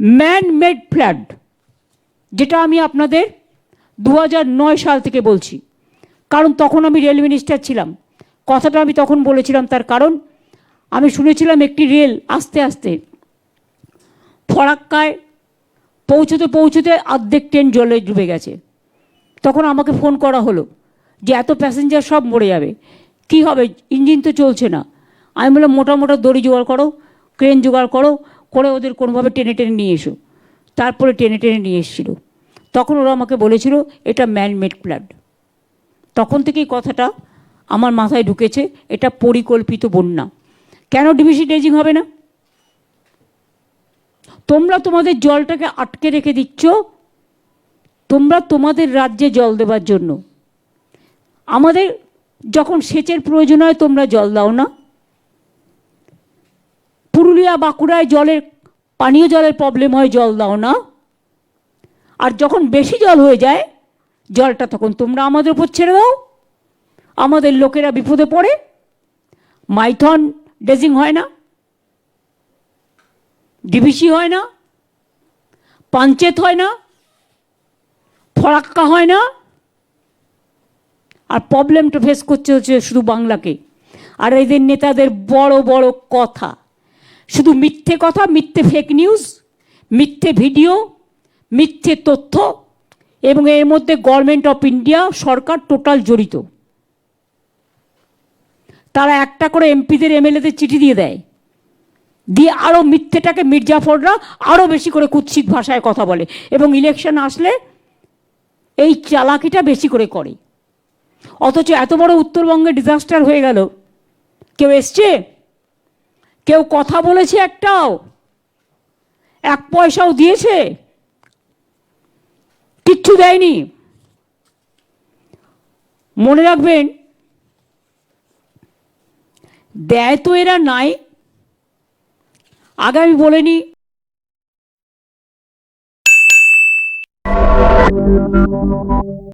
Man made ফ্ল্যাড যেটা আমি আপনাদের দু নয় সাল থেকে বলছি। কারণ তখন আমি রেল মিনিস্টার ছিলাম। কথাটা আমি তখন বলেছিলাম তার কারণ, আমি শুনেছিলাম একটি রেল আস্তে আস্তে ফরাক্কায় পৌঁছতে পৌঁছতে অর্ধেক ট্রেন জলে ডুবে গেছে। তখন আমাকে ফোন করা হলো যে এত প্যাসেঞ্জার সব মরে যাবে। কি হবে? ইঞ্জিন তো চলছে না। আমি বললাম, মোটা মোটা দড়ি জোগাড় করো ক্রেন জোগাড় করো করে ওদের কোনোভাবে টেনে টেনে নিয়ে এসো। তারপরে টেনে টেনে নিয়ে এসেছিল। তখন ওরা আমাকে বলেছিল, এটা ম্যানমেড ফ্ল্যাড তখন থেকেই কথাটা আমার মাথায় ঢুকেছে, এটা পরিকল্পিত বন্যা। কেন ডিভিসি ড্রেজিং হবে না? তোমরা তোমাদের জলটাকে আটকে রেখে দিচ্ছ, তোমরা তোমাদের রাজ্যে জল দেবার জন্য। আমাদের যখন সেচের প্রয়োজন হয়, তোমরা জল দাও না। পুরুলিয়া বাঁকুড়ায় জলের, পানীয় জলের প্রবলেম হয়, জল দাও না। আর যখন বেশি জল হয়ে যায়, জলটা তখন তোমরা আমাদের উপর ছেড়ে দাও। আমাদের লোকেরা বিপদে পড়ে। মাইথন ডেজিং হয় না। ডিভিসি হয় না। পাঞ্চেত হয় না। ফরাক্কা হয় না। আর প্রবলেমটা ফেস করছে হচ্ছে শুধু বাংলাকে। আর এদের নেতাদের বড় বড় কথা। শুধু মিথ্যে কথা, মিথ্যে ফেক নিউজ মিথ্যে ভিডিও মিথ্যে তথ্য, এবং এর মধ্যে গভর্নমেন্ট অফ ইন্ডিয়া সরকার টোটাল জড়িত। তারা একটা করে এমপিদের, এমএলএদের চিঠি দিয়ে দেয়। দিয়ে আরও মিথ্যেটাকে মির্জাফররা আরও বেশি করে কুৎসিত ভাষায় কথা বলে, এবং ইলেকশন আসলে এই চালাকিটা বেশি করে করে। অথচ এত বড় উত্তরবঙ্গে ডিজাস্টার হয়ে গেল। কেউ এসছে? কেউ কথা বলেছে একটাও। এক পয়সাও দিয়েছে। কিচ্ছু দেয়নি। মনে রাখবেন, দেয় তো এরা নাই। আগে আমি বলিনি